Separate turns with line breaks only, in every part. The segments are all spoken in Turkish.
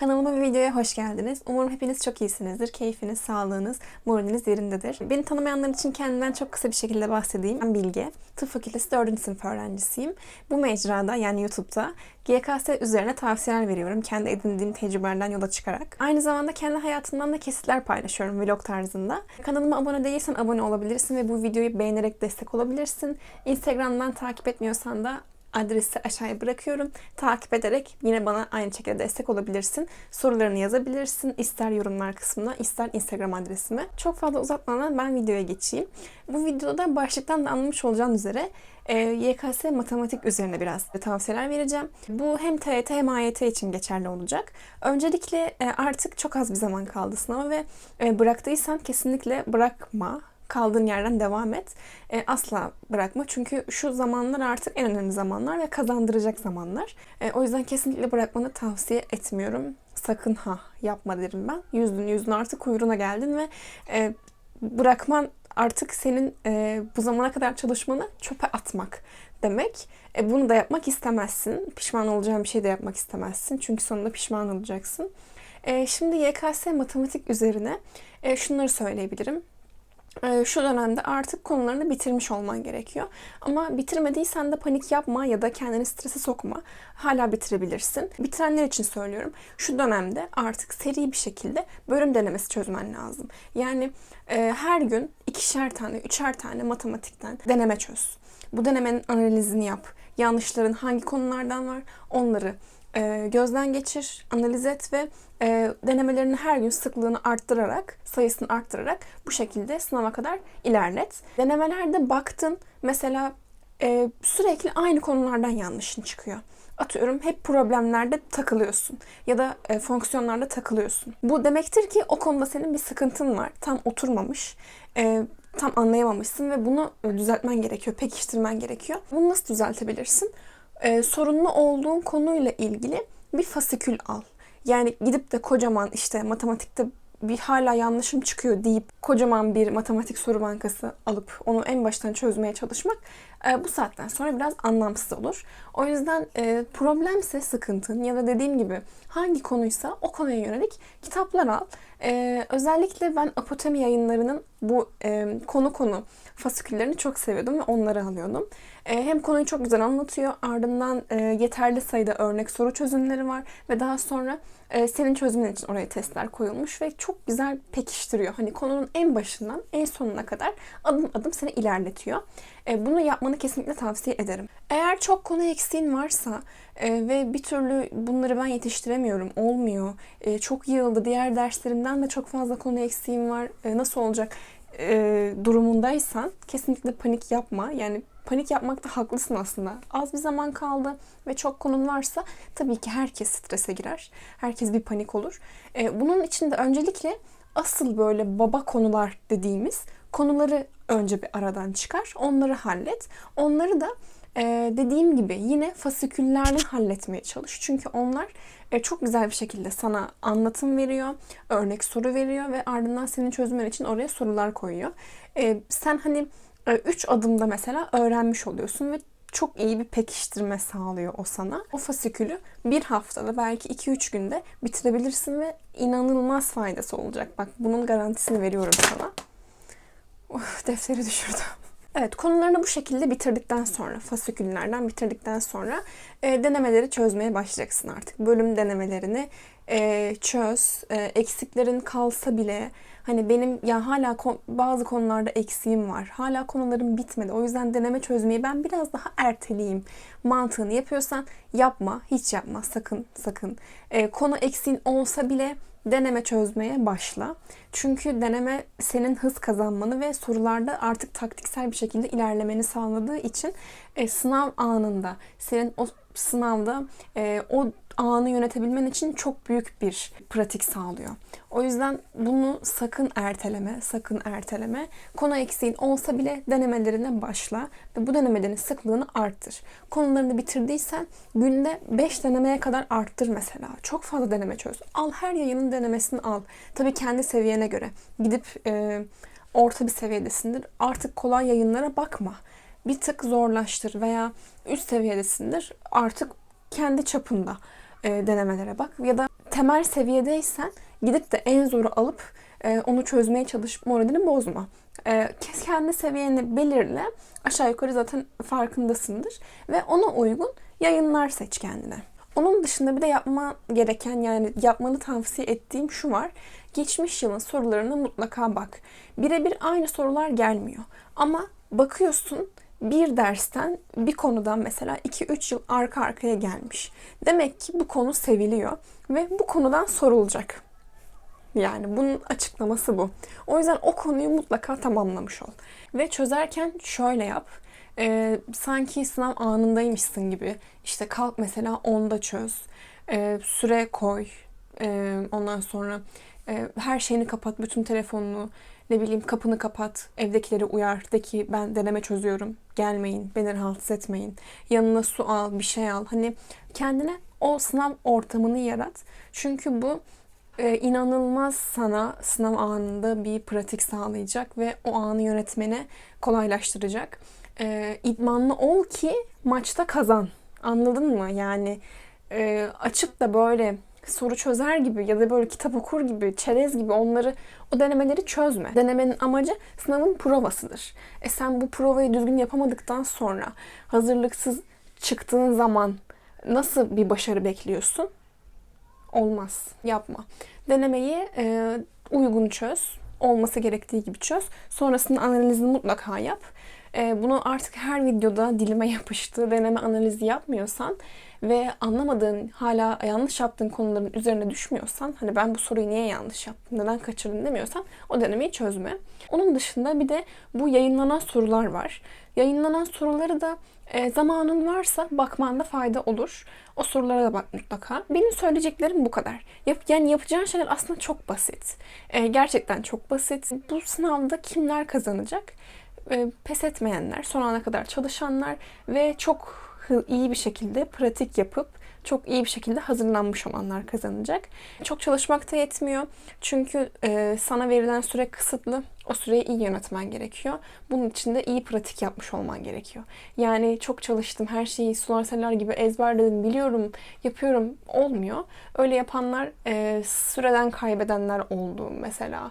Kanalıma ve videoya hoş geldiniz. Umarım hepiniz çok iyisinizdir. Keyfiniz, sağlığınız, moraliniz yerindedir. Beni tanımayanlar için kendimden çok kısa bir şekilde bahsedeyim. Ben Bilge. Tıp Fakültesi 4. sınıf öğrencisiyim. Bu mecrada yani YouTube'da GKS üzerine tavsiyeler veriyorum. Kendi edindiğim tecrübelerden yola çıkarak. Aynı zamanda kendi hayatımdan da kesitler paylaşıyorum vlog tarzında. Kanalıma abone değilsen abone olabilirsin ve bu videoyu beğenerek destek olabilirsin. Instagram'dan takip etmiyorsan da adresi aşağıya bırakıyorum. Takip ederek yine bana aynı şekilde destek olabilirsin. Sorularını yazabilirsin. İster yorumlar kısmına, ister Instagram adresime. Çok fazla uzatmadan ben videoya geçeyim. Bu videoda başlıktan da anlamış olacağın üzere e, YKS matematik üzerine biraz tavsiyeler vereceğim. Bu hem TYT hem AYT için geçerli olacak. Öncelikle e, artık çok az bir zaman kaldı sınava ve e, bıraktıysan kesinlikle bırakma kaldığın yerden devam et. E, asla bırakma çünkü şu zamanlar artık en önemli zamanlar ve kazandıracak zamanlar. E, o yüzden kesinlikle bırakmanı tavsiye etmiyorum. Sakın ha yapma derim ben. Yüzdün yüzdün artık kuyruğuna geldin ve e, bırakman artık senin e, bu zamana kadar çalışmanı çöpe atmak demek. E, bunu da yapmak istemezsin. Pişman olacağın bir şey de yapmak istemezsin. Çünkü sonunda pişman olacaksın. E, şimdi YKS matematik üzerine e, şunları söyleyebilirim. Ee, şu dönemde artık konularını bitirmiş olman gerekiyor. Ama bitirmediysen de panik yapma ya da kendini strese sokma. Hala bitirebilirsin. Bitirenler için söylüyorum. Şu dönemde artık seri bir şekilde bölüm denemesi çözmen lazım. Yani e, her gün ikişer tane, üçer tane matematikten deneme çöz. Bu denemenin analizini yap. Yanlışların hangi konulardan var onları e, gözden geçir, analiz et ve e, denemelerini her gün sıklığını arttırarak, sayısını arttırarak bu şekilde sınava kadar ilerlet. Denemelerde baktın mesela e, sürekli aynı konulardan yanlışın çıkıyor. Atıyorum hep problemlerde takılıyorsun ya da e, fonksiyonlarda takılıyorsun. Bu demektir ki o konuda senin bir sıkıntın var. Tam oturmamış. E, tam anlayamamışsın ve bunu düzeltmen gerekiyor, pekiştirmen gerekiyor. Bunu nasıl düzeltebilirsin? e, sorunlu olduğun konuyla ilgili bir fasikül al. Yani gidip de kocaman işte matematikte bir hala yanlışım çıkıyor deyip kocaman bir matematik soru bankası alıp onu en baştan çözmeye çalışmak e, bu saatten sonra biraz anlamsız olur. O yüzden e, problemse sıkıntın ya da dediğim gibi hangi konuysa o konuya yönelik kitaplar al. E, özellikle ben Apotemi yayınlarının bu e, konu konu fasiküllerini çok seviyordum ve onları alıyordum. E, hem konuyu çok güzel anlatıyor ardından e, yeterli sayıda örnek soru çözümleri var ve daha sonra senin çözümün için oraya testler koyulmuş ve çok güzel pekiştiriyor. Hani konunun en başından en sonuna kadar adım adım seni ilerletiyor. Bunu yapmanı kesinlikle tavsiye ederim. Eğer çok konu eksiğin varsa e, ve bir türlü bunları ben yetiştiremiyorum, olmuyor, e, çok yığıldı, diğer derslerimden de çok fazla konu eksiğim var, e, nasıl olacak e, durumundaysan kesinlikle panik yapma. Yani panik yapmakta haklısın aslında. Az bir zaman kaldı ve çok konun varsa tabii ki herkes strese girer. Herkes bir panik olur. E, bunun için de öncelikle asıl böyle baba konular dediğimiz konuları önce bir aradan çıkar. Onları hallet. Onları da e, dediğim gibi yine fasiküllerden halletmeye çalış. Çünkü onlar e, çok güzel bir şekilde sana anlatım veriyor, örnek soru veriyor ve ardından senin çözümün için oraya sorular koyuyor. E, sen hani 3 adımda mesela öğrenmiş oluyorsun ve çok iyi bir pekiştirme sağlıyor o sana. O fasikülü bir haftada belki 2-3 günde bitirebilirsin ve inanılmaz faydası olacak. Bak bunun garantisini veriyorum sana. Defteri düşürdüm. Evet konularını bu şekilde bitirdikten sonra, fasiküllerden bitirdikten sonra e, denemeleri çözmeye başlayacaksın artık. Bölüm denemelerini e, çöz. E, eksiklerin kalsa bile hani benim ya hala ko- bazı konularda eksiğim var. Hala konularım bitmedi. O yüzden deneme çözmeyi ben biraz daha erteleyeyim mantığını yapıyorsan yapma. Hiç yapma. Sakın sakın. E, konu eksiğin olsa bile deneme çözmeye başla. Çünkü deneme senin hız kazanmanı ve sorularda artık taktiksel bir şekilde ilerlemeni sağladığı için e, sınav anında senin o sınavda e, o anı yönetebilmen için çok büyük bir pratik sağlıyor. O yüzden bunu sakın erteleme, sakın erteleme. Konu eksiğin olsa bile denemelerine başla ve bu denemelerin sıklığını arttır. Konularını bitirdiysen günde 5 denemeye kadar arttır mesela. Çok fazla deneme çöz. Al her yayının denemesini al. Tabii kendi seviyene göre. Gidip e, orta bir seviyedesindir. Artık kolay yayınlara bakma. Bir tık zorlaştır veya üst seviyedesindir. Artık kendi çapında e, denemelere bak ya da temel seviyedeysen gidip de en zoru alıp e, onu çözmeye çalışıp moralini bozma. E, kendi seviyeni belirle. Aşağı yukarı zaten farkındasındır. Ve ona uygun yayınlar seç kendine. Onun dışında bir de yapma gereken yani yapmanı tavsiye ettiğim şu var. Geçmiş yılın sorularına mutlaka bak. Birebir aynı sorular gelmiyor. Ama bakıyorsun bir dersten bir konudan mesela 2-3 yıl arka arkaya gelmiş. Demek ki bu konu seviliyor ve bu konudan sorulacak. Yani bunun açıklaması bu. O yüzden o konuyu mutlaka tamamlamış ol. Ve çözerken şöyle yap. Ee, sanki sınav anındaymışsın gibi. İşte kalk mesela onda çöz. Ee, süre koy. Ee, ondan sonra e, her şeyini kapat. Bütün telefonunu, ne bileyim kapını kapat. Evdekileri uyar. De ki ben deneme çözüyorum. Gelmeyin. Beni rahatsız etmeyin. Yanına su al, bir şey al. Hani kendine o sınav ortamını yarat. Çünkü bu e, inanılmaz sana sınav anında bir pratik sağlayacak ve o anı yönetmeni kolaylaştıracak. E, idmanlı ol ki maçta kazan. Anladın mı? Yani e, açıp da böyle soru çözer gibi ya da böyle kitap okur gibi, çerez gibi onları o denemeleri çözme. Denemenin amacı sınavın provasıdır. E sen bu provayı düzgün yapamadıktan sonra hazırlıksız çıktığın zaman nasıl bir başarı bekliyorsun? Olmaz. Yapma. Denemeyi e, uygun çöz. Olması gerektiği gibi çöz. Sonrasında analizini mutlaka yap. E, bunu artık her videoda dilime yapıştı. Deneme analizi yapmıyorsan ve anlamadığın, hala yanlış yaptığın konuların üzerine düşmüyorsan, hani ben bu soruyu niye yanlış yaptım, neden kaçırdım demiyorsan o denemeyi çözme. Onun dışında bir de bu yayınlanan sorular var. Yayınlanan soruları da e, zamanın varsa bakmanda fayda olur. O sorulara da bak mutlaka. Benim söyleyeceklerim bu kadar. Yap, yani yapacağın şeyler aslında çok basit. E, gerçekten çok basit. Bu sınavda kimler kazanacak? E, pes etmeyenler, son ana kadar çalışanlar ve çok iyi bir şekilde pratik yapıp çok iyi bir şekilde hazırlanmış olanlar kazanacak. Çok çalışmak da yetmiyor. Çünkü e, sana verilen süre kısıtlı. O süreyi iyi yönetmen gerekiyor. Bunun için de iyi pratik yapmış olman gerekiyor. Yani çok çalıştım, her şeyi sular seller gibi ezberledim, biliyorum, yapıyorum olmuyor. Öyle yapanlar e, süreden kaybedenler oldu mesela.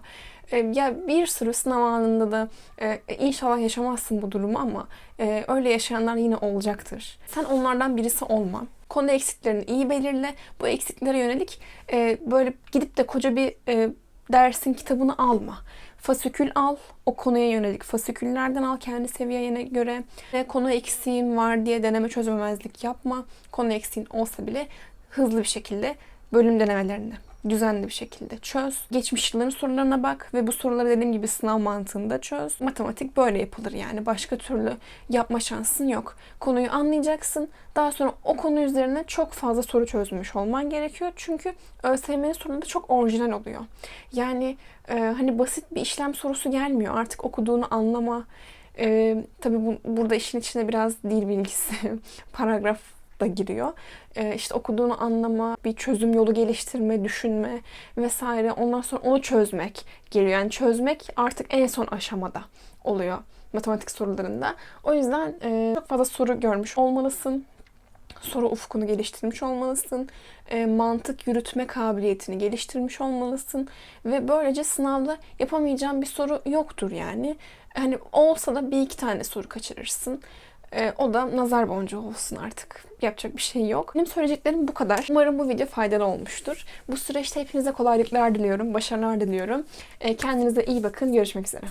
E, ya bir sürü sınav anında da e, inşallah yaşamazsın bu durumu ama e, öyle yaşayanlar yine olacaktır. Sen onlardan birisi olma. Konu eksiklerini iyi belirle. Bu eksiklere yönelik e, böyle gidip de koca bir e, dersin kitabını alma. Fasikül al, o konuya yönelik fasiküllerden al kendi seviyene göre. Ve konu eksiğin var diye deneme çözememezlik yapma. Konu eksiğin olsa bile hızlı bir şekilde bölüm denemelerini düzenli bir şekilde çöz. Geçmiş yılların sorularına bak ve bu soruları dediğim gibi sınav mantığında çöz. Matematik böyle yapılır yani. Başka türlü yapma şansın yok. Konuyu anlayacaksın. Daha sonra o konu üzerine çok fazla soru çözmüş olman gerekiyor. Çünkü ÖSYM'nin soruları çok orijinal oluyor. Yani e, hani basit bir işlem sorusu gelmiyor. Artık okuduğunu anlama, ee, tabii bu, burada işin içine biraz dil bilgisi, paragraf da giriyor. Ee, işte okuduğunu anlama, bir çözüm yolu geliştirme, düşünme vesaire. Ondan sonra onu çözmek geliyor. Yani çözmek artık en son aşamada oluyor matematik sorularında. O yüzden e, çok fazla soru görmüş olmalısın. Soru ufkunu geliştirmiş olmalısın. E, mantık yürütme kabiliyetini geliştirmiş olmalısın. Ve böylece sınavda yapamayacağın bir soru yoktur yani. Hani olsa da bir iki tane soru kaçırırsın. E, o da nazar boncuğu olsun artık. Yapacak bir şey yok. Benim söyleyeceklerim bu kadar. Umarım bu video faydalı olmuştur. Bu süreçte hepinize kolaylıklar diliyorum, başarılar diliyorum. E, kendinize iyi bakın. Görüşmek üzere.